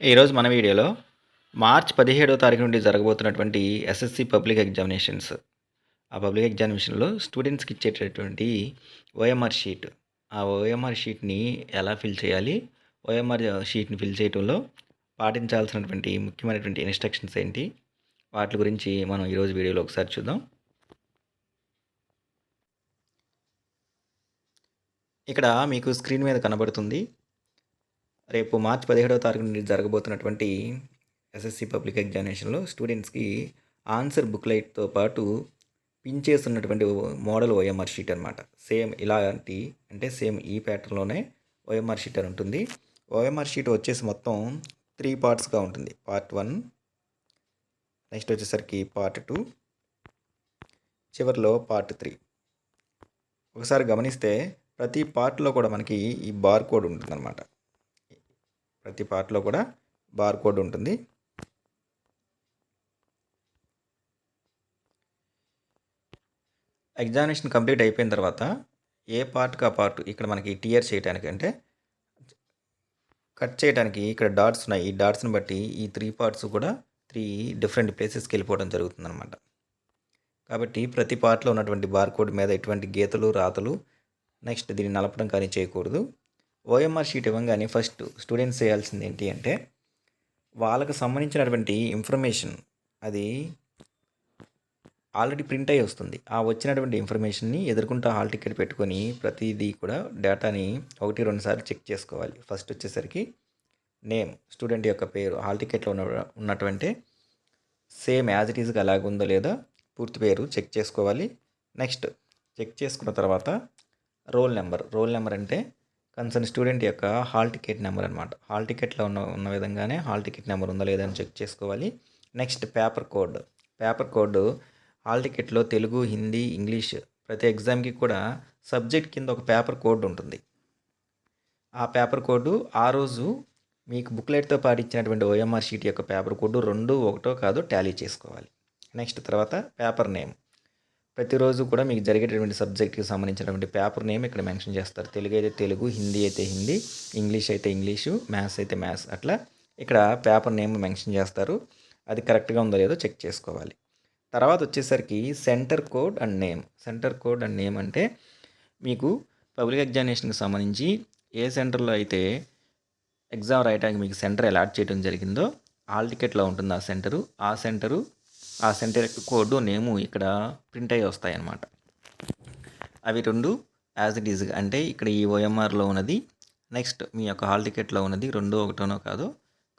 ఈరోజు మన వీడియోలో మార్చ్ పదిహేడవ తారీఖు నుండి జరగబోతున్నటువంటి ఎస్ఎస్సి పబ్లిక్ ఎగ్జామినేషన్స్. ఆ పబ్లిక్ ఎగ్జామినేషన్లో స్టూడెంట్స్కి ఇచ్చేటటువంటి ఓఎంఆర్ షీట్. ఆ ఓఎంఆర్ షీట్ని ఎలా ఫిల్ చేయాలి? ఓఎంఆర్ షీట్ని ఫిల్ చేయడంలో పాటించాల్సినటువంటి ముఖ్యమైనటువంటి ఇన్స్ట్రక్షన్స్ ఏంటి? వాటి గురించి మనం ఈరోజు వీడియోలో ఒకసారి చూద్దాం. ఇక్కడ మీకు స్క్రీన్ మీద కనబడుతుంది రేపు మార్చి పదిహేడవ తారీఖు నుండి జరగబోతున్నటువంటి ఎస్ఎస్సి పబ్లిక్ ఎగ్జామినేషన్లో స్టూడెంట్స్కి ఆన్సర్ బుక్లైట్తో పాటు పిన్ చేస్తున్నటువంటి మోడల్ ఓఎంఆర్ షీట్ అనమాట సేమ్ ఇలాంటి అంటే సేమ్ ఈ ప్యాటర్న్లోనే ఓఎంఆర్ షీట్ అని ఉంటుంది. ఓఎంఆర్ షీట్ వచ్చేసి మొత్తం త్రీ పార్ట్స్గా ఉంటుంది. పార్ట్ వన్ నెక్స్ట్ వచ్చేసరికి పార్ట్ టూ చివరిలో పార్ట్ త్రీ. ఒకసారి గమనిస్తే ప్రతి పార్ట్లో కూడా మనకి ఈ బార్ కోడ్ ఉంటుందన్నమాట. ప్రతి పార్ట్లో కూడా బార్ కోడ్ ఉంటుంది. ఎగ్జామినేషన్ కంప్లీట్ అయిపోయిన తర్వాత ఏ పార్ట్కి ఆ పార్ట్ ఇక్కడ మనకి టీఆర్ చేయడానికి అంటే కట్ చేయడానికి ఇక్కడ డాట్స్ ఉన్నాయి. ఈ డాట్స్ని బట్టి ఈ త్రీ పార్ట్స్ కూడా త్రీ డిఫరెంట్ ప్లేసెస్కి వెళ్ళిపోవడం జరుగుతుందన్నమాట. కాబట్టి ప్రతి పార్ట్లో ఉన్నటువంటి బార్కోడ్ మీద ఎటువంటి గీతలు రాతలు నెక్స్ట్ దీన్ని నలపడం కానీ చేయకూడదు. ఓఎంఆర్ షీట్ ఇవ్వగానే ఫస్ట్ స్టూడెంట్స్ చేయాల్సింది ఏంటి అంటే వాళ్ళకు సంబంధించినటువంటి ఇన్ఫర్మేషన్ అది ఆల్రెడీ ప్రింట్ అయ్యి వస్తుంది. ఆ వచ్చినటువంటి ఇన్ఫర్మేషన్ని ఎదుర్కొంటూ హాల్ టికెట్ పెట్టుకొని ప్రతిదీ కూడా డేటాని ఒకటి రెండు సార్లు చెక్ చేసుకోవాలి. ఫస్ట్ వచ్చేసరికి నేమ్ స్టూడెంట్ యొక్క పేరు హాల్ టికెట్లో ఉన్న ఉన్నటువంటి సేమ్ యాజ్ ఇట్ ఈజ్గా అలాగ ఉందో లేదా పూర్తి పేరు చెక్ చేసుకోవాలి. నెక్స్ట్ చెక్ చేసుకున్న తర్వాత రోల్ నెంబర్ రోల్ నెంబర్ అంటే కన్సర్న్ స్టూడెంట్ యొక్క హాల్ టికెట్ నెంబర్ అనమాట హాల్ టికెట్లో ఉన్న ఉన్న విధంగానే హాల్ టికెట్ నెంబర్ ఉందా లేదా అని చెక్ చేసుకోవాలి. Next paper code. Paper code hall టికెట్లో Telugu Hindi English ప్రతి ఎగ్జామ్కి కూడా సబ్జెక్ట్ కింద ఒక పేపర్ కోడ్ ఉంటుంది. ఆ పేపర్ కోడ్ ఆ రోజు మీకు బుక్లెట్తో పాటు ఇచ్చినటువంటి ఓఎంఆర్ షీట్ యొక్క పేపర్ కోడ్ రెండు ఒకటో కాదు టాలీ చేసుకోవాలి. నెక్స్ట్ తర్వాత పేపర్ నేమ్. ప్రతిరోజు కూడా మీకు జరిగేటటువంటి సబ్జెక్ట్కి సంబంధించినటువంటి పేపర్ నేమ్ ఇక్కడ మెన్షన్ చేస్తారు. తెలుగు అయితే తెలుగు హిందీ అయితే హిందీ ఇంగ్లీష్ అయితే ఇంగ్లీషు మ్యాథ్స్ అయితే మ్యాథ్స్ అట్లా ఇక్కడ పేపర్ నేమ్ మెన్షన్ చేస్తారు. అది కరెక్ట్గా ఉందో లేదో చెక్ చేసుకోవాలి. తర్వాత వచ్చేసరికి centre code and name. Centre code and name అంటే మీకు పబ్లిక్ ఎగ్జామినేషన్కి సంబంధించి ఏ సెంటర్లో అయితే ఎగ్జామ్ రాయడానికి మీకు సెంటర్ అలాట్ చేయడం జరిగిందో ఆల్ టికెట్లో ఉంటుంది ఆ సెంటరు. ఆ సెంటరు ఆ సెంటర్ కోడ్ నేము ఇక్కడ ప్రింట్ అయ్యి వస్తాయి అన్నమాట అవి రెండు యాజ్ ఇట్ ఈజ్ అంటే ఇక్కడ ఈ ఓఎంఆర్లో ఉన్నది నెక్స్ట్ మీ యొక్క హాల్ టికెట్లో ఉన్నది రెండో ఒకటోనో కాదో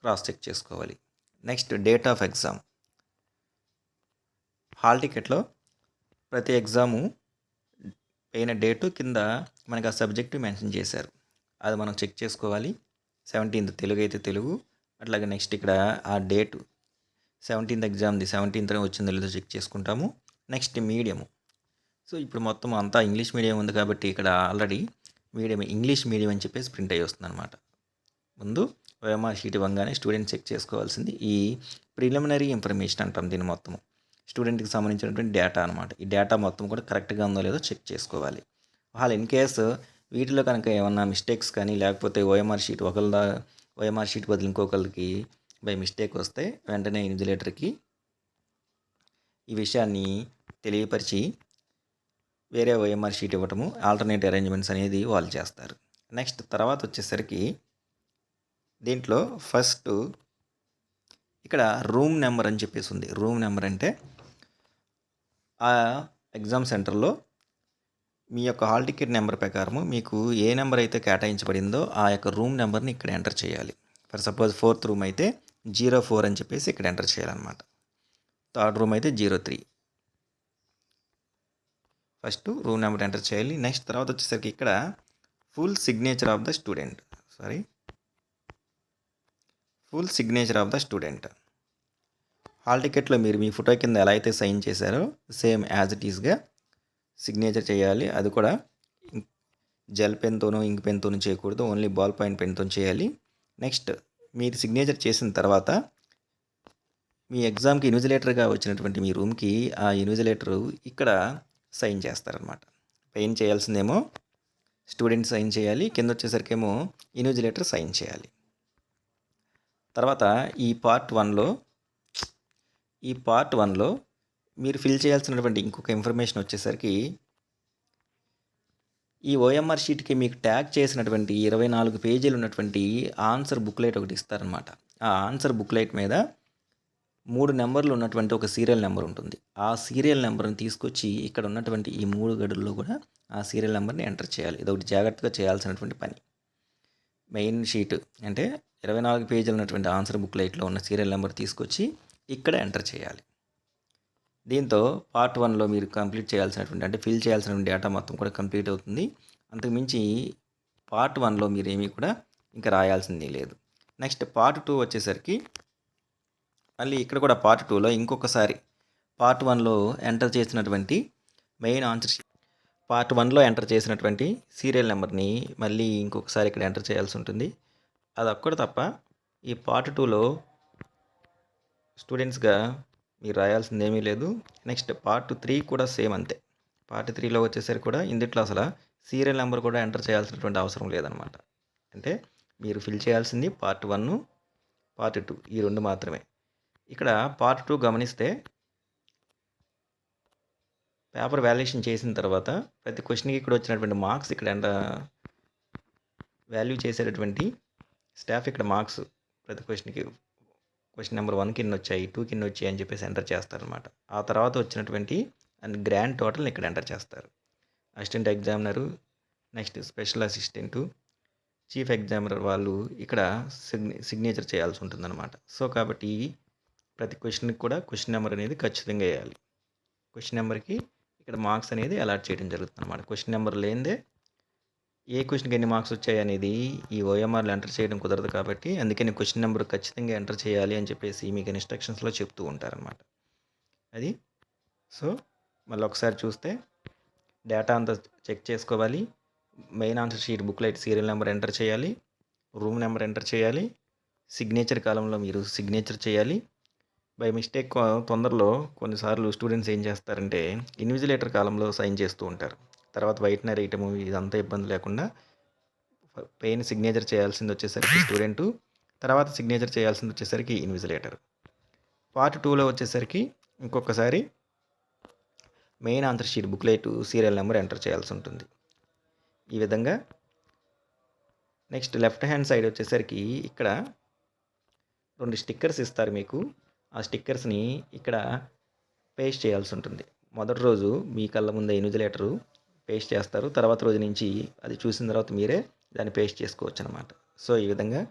క్రాస్ చెక్ చేసుకోవాలి. Next date of exam hall టికెట్లో ప్రతి ఎగ్జాము అయిన డేటు కింద మనకి ఆ సబ్జెక్ట్ మెన్షన్ చేశారు. అది మనం చెక్ చేసుకోవాలి. సెవెంటీన్త్ తెలుగు అయితే తెలుగు అట్లాగే నెక్స్ట్ ఇక్కడ ఆ డేటు సెవెంటీన్త్ ఎగ్జామ్ది సెవెంటీన్త్ వచ్చిందో లేదో చెక్ చేసుకుంటాము. Next medium. సో ఇప్పుడు మొత్తం అంతా ఇంగ్లీష్ మీడియం ఉంది కాబట్టి ఇక్కడ ఆల్రెడీ మీడియం ఇంగ్లీష్ మీడియం అని చెప్పేసి ప్రింట్ అయ్యి వస్తుంది అనమాట ముందు ఓఎంఆర్ షీట్ ఇవ్వగానే స్టూడెంట్ చెక్ చేసుకోవాల్సింది. ఈ ప్రిలిమినరీ ఇన్ఫర్మేషన్ అంటాం దీన్ని మొత్తము. స్టూడెంట్కి సంబంధించినటువంటి డేటా అనమాట ఈ డేటా మొత్తం కూడా కరెక్ట్గా ఉందో లేదో చెక్ చేసుకోవాలి. వాళ్ళు ఇన్ కేసు వీటిలో కనుక ఏమన్నా మిస్టేక్స్ కానీ లేకపోతే ఓఎంఆర్ షీట్ ఒకళ్ళ ఓఎంఆర్ షీట్ బదులు ఇంకొకరికి బై మిస్టేక్ వస్తే వెంటనే ఇన్విజిలేటర్కి ఈ విషయాన్ని తెలియపరిచి వేరే ఓఎంఆర్ షీట్ ఇవ్వటము ఆల్టర్నేట్ అరేంజ్మెంట్స్ అనేది వాళ్ళు చేస్తారు. నెక్స్ట్ తర్వాత వచ్చేసరికి దీంట్లో ఫస్ట్ ఇక్కడ రూమ్ నెంబర్ అని చెప్పేసి ఉంది. రూమ్ నెంబర్ అంటే ఆ ఎగ్జామ్ సెంటర్లో మీ యొక్క హాల్ టికెట్ నెంబర్ ప్రకారము మీకు ఏ నెంబర్ అయితే కేటాయించబడిందో ఆ యొక్క రూమ్ నెంబర్ని ఇక్కడ ఎంటర్ చేయాలి. ఫర్ సపోజ్ ఫోర్త్ రూమ్ అయితే జీరో ఫోర్ అని చెప్పేసి ఇక్కడ ఎంటర్ చేయాలన్నమాట. థర్డ్ రూమ్ అయితే zero three. First room number enter చేయాలి. నెక్స్ట్ తర్వాత వచ్చేసరికి ఇక్కడ full signature of the student. Sorry. Full signature of the student. Hall టికెట్లో మీరు మీ ఫోటో కింద ఎలా అయితే సైన్ చేశారో సేమ్ యాజ్ ఇట్ ఈస్గా సిగ్నేచర్ చేయాలి. అది కూడా జెల్ పెన్తోనో ఇంక్ పెన్తోనో చేయకూడదు. ఓన్లీ బాల్ పాయింట్ పెన్తో చేయాలి. నెక్స్ట్ మీరు సిగ్నేచర్ చేసిన తర్వాత మీ ఎగ్జామ్కి ఇన్విజిలేటర్గా వచ్చినటువంటి మీ రూమ్కి ఆ ఇన్విజిలేటరు ఇక్కడ సైన్ చేస్తారనమాట పైన చేయాల్సిందేమో స్టూడెంట్ సైన్ చేయాలి కింద వచ్చేసరికేమో ఇన్విజిలేటర్ సైన్ చేయాలి. తర్వాత ఈ పార్ట్ వన్లో ఈ పార్ట్ వన్లో మీరు ఫిల్ చేయాల్సినటువంటి ఇంకొక ఇన్ఫర్మేషన్ వచ్చేసరికి ఈ ఓఎంఆర్ షీట్కి మీకు ట్యాగ్ చేసినటువంటి ఇరవై నాలుగు పేజీలు ఉన్నటువంటి ఆన్సర్ బుక్లెట్ ఒకటి ఇస్తారనమాట ఆ ఆన్సర్ బుక్లెట్ మీద మూడు నెంబర్లు ఉన్నటువంటి ఒక సీరియల్ నెంబర్ ఉంటుంది. ఆ సీరియల్ నెంబర్ని తీసుకొచ్చి ఇక్కడ ఉన్నటువంటి ఈ మూడు గడుల్లో కూడా ఆ సీరియల్ నెంబర్ని ఎంటర్ చేయాలి. ఇది ఒకటి జాగ్రత్తగా చేయాల్సినటువంటి పని. మెయిన్ షీట్ అంటే ఇరవై నాలుగు పేజీలు ఉన్నటువంటి ఆన్సర్ బుక్లెట్లో ఉన్న సీరియల్ నెంబర్ తీసుకొచ్చి ఇక్కడ ఎంటర్ చేయాలి. దీంతో పార్ట్ వన్లో మీరు కంప్లీట్ చేయాల్సినటువంటి అంటే ఫిల్ చేయాల్సినటువంటి డేటా మొత్తం కూడా కంప్లీట్ అవుతుంది. అంతకుమించి పార్ట్ వన్లో మీరు ఏమీ కూడా ఇంకా రాయాల్సింది లేదు. నెక్స్ట్ పార్ట్ టూ వచ్చేసరికి మళ్ళీ ఇక్కడ కూడా పార్ట్ టూలో ఇంకొకసారి పార్ట్ వన్లో ఎంటర్ చేసినటువంటి మెయిన్ ఆన్సర్ పార్ట్ వన్లో ఎంటర్ చేసినటువంటి సీరియల్ నెంబర్ని మళ్ళీ ఇంకొకసారి ఇక్కడ ఎంటర్ చేయాల్సి ఉంటుంది. అది ఒక్కటి తప్ప ఈ పార్ట్ టూలో స్టూడెంట్స్గా మీరు రాయాల్సింది ఏమీ లేదు. నెక్స్ట్ పార్ట్ త్రీ కూడా సేమ్ అంతే. పార్ట్ త్రీలో వచ్చేసరికి కూడా ఇందుట్లో అసలు సీరియల్ నెంబర్ కూడా ఎంటర్ చేయాల్సినటువంటి అవసరం లేదనమాట. అంటే మీరు ఫిల్ చేయాల్సింది పార్ట్ వన్ పార్ట్ టూ ఈ రెండు మాత్రమే. ఇక్కడ పార్ట్ టూ గమనిస్తే పేపర్ వాల్యుయేషన్ చేసిన తర్వాత ప్రతి క్వశ్చన్కి ఇక్కడ వచ్చినటువంటి మార్క్స్ ఇక్కడ ఎంత వాల్యూ చేసేటటువంటి స్టాఫ్ ఇక్కడ మార్క్స్ ప్రతి క్వశ్చన్కి క్వశ్చన్ నెంబర్ వన్ కింద వచ్చాయి టూ కింద వచ్చాయి అని చెప్పేసి ఎంటర్ చేస్తారనమాట ఆ తర్వాత వచ్చినటువంటి అండ్ గ్రాండ్ టోటల్ని ఇక్కడ ఎంటర్ చేస్తారు. Assistant examiner next special assistant chief examiner వాళ్ళు ఇక్కడ సిగ్నే సిగ్నేచర్ చేయాల్సి ఉంటుందన్నమాట. సో కాబట్టి ప్రతి క్వశ్చన్కి కూడా క్వశ్చన్ నెంబర్ అనేది ఖచ్చితంగా వేయాలి. క్వశ్చన్ నెంబర్కి ఇక్కడ మార్క్స్ అనేది అలాట్ చేయడం జరుగుతుంది అనమాట క్వశ్చన్ నెంబర్ లేనిదే ఏ క్వశ్చన్కి ఎన్ని మార్క్స్ వచ్చాయి అనేది ఈ ఓఎంఆర్లు ఎంటర్ చేయడం కుదరదు కాబట్టి అందుకని క్వశ్చన్ నెంబర్ ఖచ్చితంగా ఎంటర్ చేయాలి అని చెప్పేసి మీకు ఇన్స్ట్రక్షన్స్లో చెప్తూ ఉంటారనమాట అది? సో మళ్ళీ ఒకసారి చూస్తే డేటా అంతా చెక్ చేసుకోవాలి. Main answer sheet booklet serial number enter చేయాలి. రూమ్ నెంబర్ ఎంటర్ చేయాలి. సిగ్నేచర్ కాలంలో మీరు సిగ్నేచర్ చేయాలి. బై మిస్టేక్ తొందరలో కొన్నిసార్లు స్టూడెంట్స్ ఏం చేస్తారంటే ఇన్విజిలేటర్ కాలంలో సైన్ చేస్తూ ఉంటారు. తర్వాత వైట్నర్ ఐటమ్ ఇదంతా ఇబ్బంది లేకుండా పెయిన్ సిగ్నేచర్ చేయాల్సింది వచ్చేసరికి స్టూడెంటు తర్వాత సిగ్నేచర్ చేయాల్సింది వచ్చేసరికి ఇన్విజిలేటర్. పార్ట్ టూలో వచ్చేసరికి ఇంకొకసారి main answer sheet booklet serial number enter చేయాల్సి ఉంటుంది. ఈ విధంగా నెక్స్ట్ లెఫ్ట్ హ్యాండ్ సైడ్ వచ్చేసరికి ఇక్కడ రెండు స్టిక్కర్స్ ఇస్తారు మీకు. ఆ స్టిక్కర్స్ని ఇక్కడ పేస్ట్ చేయాల్సి ఉంటుంది. మొదటి రోజు మీ కళ్ళ ముందే ఇన్విజిలేటరు పేస్ట్ చేస్తారు. తర్వాత రోజు నుంచి అది చూసిన తర్వాత మీరే దాన్ని పేస్ట్ చేసుకోవచ్చు అనమాట సో ఈ విధంగా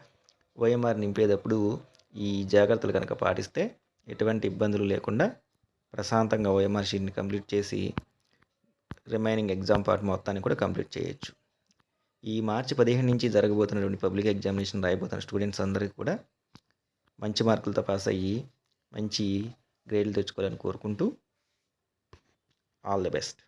ఓఎంఆర్ నింపేటప్పుడు ఈ జాగ్రత్తలు కనుక పాటిస్తే ఎటువంటి ఇబ్బందులు లేకుండా ప్రశాంతంగా ఓఎంఆర్ షీట్ని కంప్లీట్ చేసి రిమైనింగ్ ఎగ్జామ్ పార్ట్ మొత్తాన్ని కూడా కంప్లీట్ చేయొచ్చు. ఈ మార్చి పదిహేను నుంచి జరగబోతున్నటువంటి పబ్లిక్ ఎగ్జామినేషన్ రాయబోతున్న స్టూడెంట్స్ అందరికీ కూడా మంచి మార్కులతో పాస్ అయ్యి మంచి గ్రేడ్లు తెచ్చుకోవాలని కోరుకుంటూ ఆల్ ది బెస్ట్.